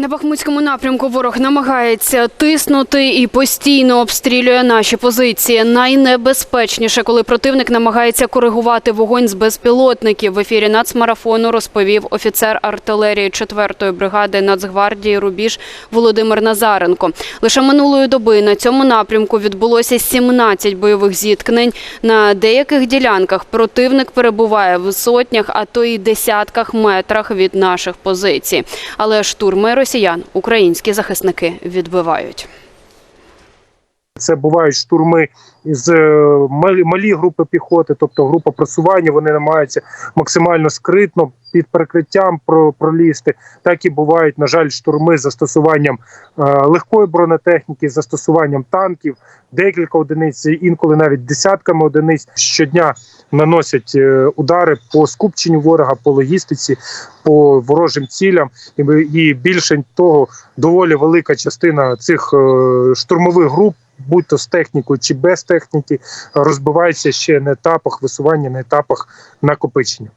На Бахмутському напрямку ворог намагається тиснути і постійно обстрілює наші позиції. Найнебезпечніше, коли противник намагається коригувати вогонь з безпілотників. В ефірі нацмарафону розповів офіцер артилерії 4-ї бригади Нацгвардії Рубіж Володимир Назаренко. Лише минулої доби на цьому напрямку відбулося 17 бойових зіткнень. На деяких ділянках противник перебуває в сотнях, а то й десятках метрах від наших позицій. Але штурми росіян українські захисники відбивають. Це бувають штурми з малі, малі групи піхоти, тобто група просування. Вони намагаються максимально скритно під прикриттям про- пролізти. Так і бувають, на жаль, штурми з застосуванням е, легкої бронетехніки, з застосуванням танків, декілька одиниць, інколи навіть десятками одиниць щодня наносять е, удари по скупченню ворога, по логістиці, по ворожим цілям. І більше того, доволі велика частина цих е, штурмових груп. Будь то з технікою чи без техніки, розбивається ще на етапах висування, на етапах накопичення.